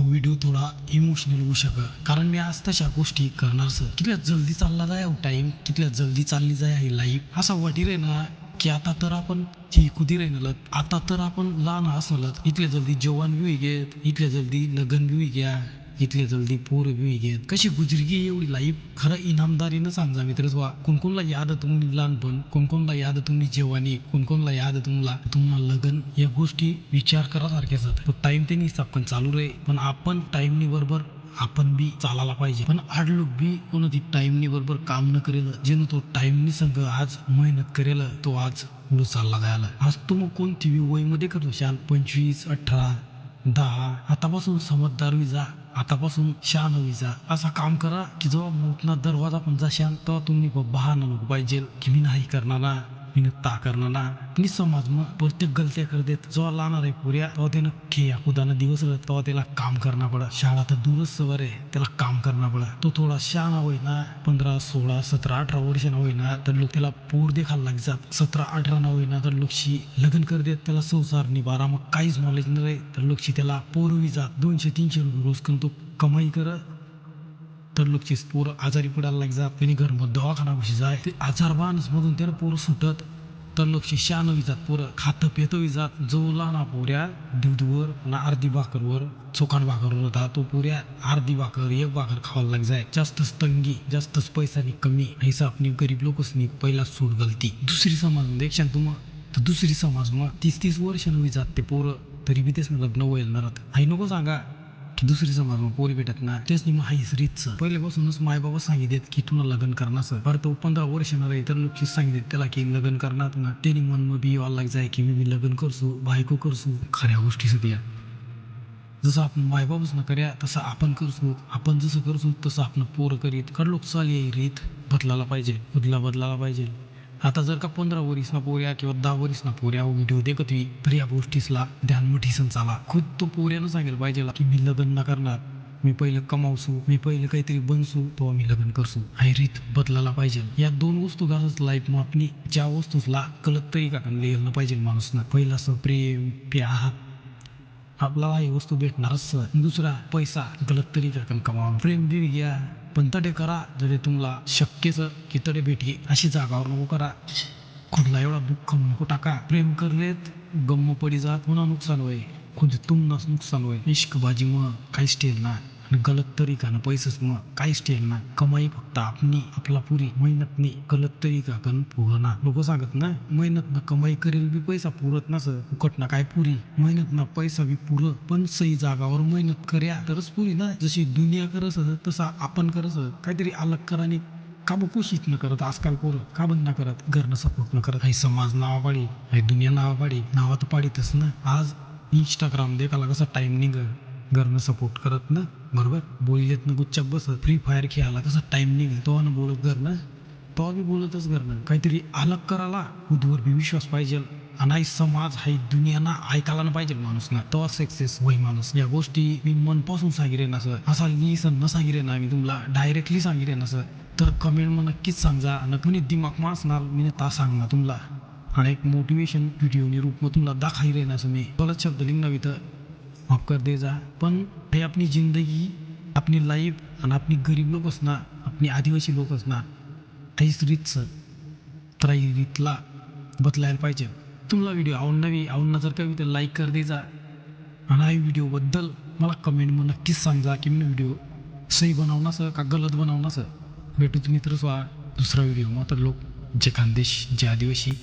Video थोडा emotional होऊ शकल कारण मी आज तशा गोष्टी करणार सर कितल्या जल्दी चालला जाय टाईम कितल्या जल्दी चालली जाय ही लाईफ असा वाटी रे ना की आता तर आपण कुदी राहिलं आता तर आपण लहान असनलत इतल्या जल्दी जेवण बी घेत इतल्या जल्दी लग्न बी घ्या. इथले जल्दी पोर बी घेत. कशी गुजरगी एवढी लाईफ? खरं इनामदारीनं सांगा मित्र वा कोणकोणला याद तुम्ही लहानपण? कोणकोणला याद तुम्ही जेवणी कोणकोणला याद तुम्हाला? तुम्हाला लग्न या गोष्टी विचार करासारख्याच आहेत तो टाइम त्यांनी आपण चालू रे. पण आपण टाइमनी बरोबर आपण बी चालायला पाहिजे. पण आडलोक बी कोणती टाइमनी बरोबर काम न करेल जेणं तो टाइमनी संग आज मेहनत करेल तो आज पुढे चालला जायला. आज तू मग कोणती वयमध्ये करतो? शाल पंचवीस अठरा दहा. आतापासून समजदार जा. आतापासून शहाण व्हायचा असा काम करा की जेव्हा मोठना दरवाजा पण जाशान तेव्हा तुम्ही बहाना नको पाहिजे. की मी नाही करणार मी ता करणार मी समाज मग प्रत्येक गलत्या करदेत जेव्हा लहान आहे पुऱ्या तो त्यानं खेया खुदानं दिवस राहत तेव्हा त्याला काम करणं पडत शाळा तर दूरच सवर आहे त्याला काम करणं पडत तो थोडा शहाणा होई ना पंधरा सोळा सतरा अठरा वर्षांना होई ना तर लोक त्याला पोर देखायला लागतात सतरा अठरा ना होईना तर लोकशी लग्न कर देत। त्याला संसार निभारा मग काहीच नॉलेज नाही तर लोकशी त्याला पोरवी जात दोनशे तीनशे रुपये रोज करून तो कमाई करत तर लोकची पोरं आजारी पडायला लागतात त्यांनी घरमध्ये दवाखाना घुशी जाय. ते आजार मधून त्यानं पोरं सुटत. तर लक्ष शान विजात पोरं. खातं पेतं विजात जो लहाना पोऱ्या दूधवर ना अर्धी भाकरवर चोखान भाकरवर होता तो पोऱ्या. अर्धी भाकर एक भाकर खावायला लाग जाय. जास्तच तंगी जास्तच पैसानी कमी. ऐसा आपली गरीब लोकसनी पहिला सूट गलती दुसरी समाज एक शांत तर दुसरी समाज मग तीस तीस वर्ष विजात ते पोरं. तरी बी तेच लग्न व्हायला आई नको सांगा. की दुसरी समाजाला पोरी भेटत ना तेच नाही मग हाईस रीतचं पहिल्यापासूनच माय बाबा सांगितलेत की तुला लग्न करणार बरं तो पंधरा वर्ष ना तर नुकतीच सांगितले त्याला की लग्न करणार ना त्याने मन मग बी वाला जाय की मी मी लग्न करसू बायको करसू खऱ्या गोष्टी सध्या जसं आपण मायबाबच ना कर्या तसं आपण करसू आपण जसं करसू तसं आपण पोरं करीत. कडलोक चाल येई रीत. बदलायला पाहिजे. बदला बदलायला पाहिजे. आता जर का पंधरा वरीसना पोऱ्या किंवा दहा वरीसना पोऱ्या हो व्हिडिओ देखत होई तर या गोष्टीसला ध्यान मोठीसन चाला. खुद तो पोऱ्यानं सांगेल पाहिजे की मी लग्न न करणार. मी पहिलं कमावसू मी पहिलं काहीतरी बनसू तेव्हा मी लग्न करसू. ही रीत बदलायला पाहिजे. या दोन वस्तू घालच लाईफ मग आपली ज्या वस्तूला कलत तरी का लिहिलं पाहिजे माणूसनं. पहिलं असं प्रेम प्या आपला हे वस्तू भेटणारच दुसरा पैसा. गलत तरी का कमावा प्रेम दिली घ्या पण तडे करा जरी तुम्हाला शक्यच की तडे भेटी अशी जागावर नको करा. खुदला एवढा दुःख नको टाका. प्रेम करलेत गम्म पडी जात पुन्हा नुकसान होय. खुद तुमनाच नुकसान होय. इश्कबाजी मग काही स्टेल ना. गलत तरीका ना? पैसेच मग काही स्टेल ना कमाई फक्त आपणी आपला पुरी. मेहनत नाही. गलत तरीका कन पुरना लोक सांगत ना. मेहनत ना कमाई करेल बी पैसा पुरत नस. फुकट ना काय पुरी? मेहनत ना पैसा बी पुर. पण सही जागावर मेहनत कर्या तरच पुरी ना? जशी दुनिया करस तसा आपण करस. काहीतरी अलग करा आणि का बघ कुशीत न करत आजकाल पोरं. का बंद ना करत? घरनं सपोर्ट न करत. काही समाज नावा पाडी काही दुनिया नावा पाडी नावा तर पाडीतच ना. आज इंस्टाग्राम देखाला कसा टाइम निघ. घरनं सपोर्ट करत ना. बरोबर? बोलियत ना गुच्चा बसत. फ्री फायर खेळायला कसं टाइम निघेल. तो ना बोलत घरनं तो बी बोलतच करणं काहीतरी अलग करायला खुदवर बी विश्वास पाहिजे. आणि समाज हाई दुनियाना ऐकायला ना पाहिजे माणूस ना तो सक्सेस होई माणूस. या गोष्टी मी मनपासून सांगिरे ना सर. असा लिसन न सांगिरे ना मी तुम्हाला डायरेक्टली सांगिरे ना सर. तर कमेंट मग नक्कीच सांगा. नक्की कुणी दिमाग मासणार मी ता सांगणार तुम्हाला आणि एक मोटिवेशन व्हिडिओनी रूप मग तुम्हाला दाखाई रे ना मी. गलत शब्द लिंग नव्हे तर. माफ कर दे जा. पण हे आपली जिंदगी आपली लाईफ आणि आपली गरीब लोक असणार आपली आदिवासी लोक असणार काहीच रीतचं तर ही रीतला बदलायला पाहिजे. तुम्हाला व्हिडिओ आवडणावी आवडणार जर कवी तर लाईक कर दे जा. आणि हा व्हिडिओबद्दल मला कमेंट मग नक्कीच सांगा की मी व्हिडिओ सही बनवणार का गलत बनवणार भेटू तुम्ही तर दुसरा व्हिडिओ मात्र लोक जे खानदेश जे आदिवासी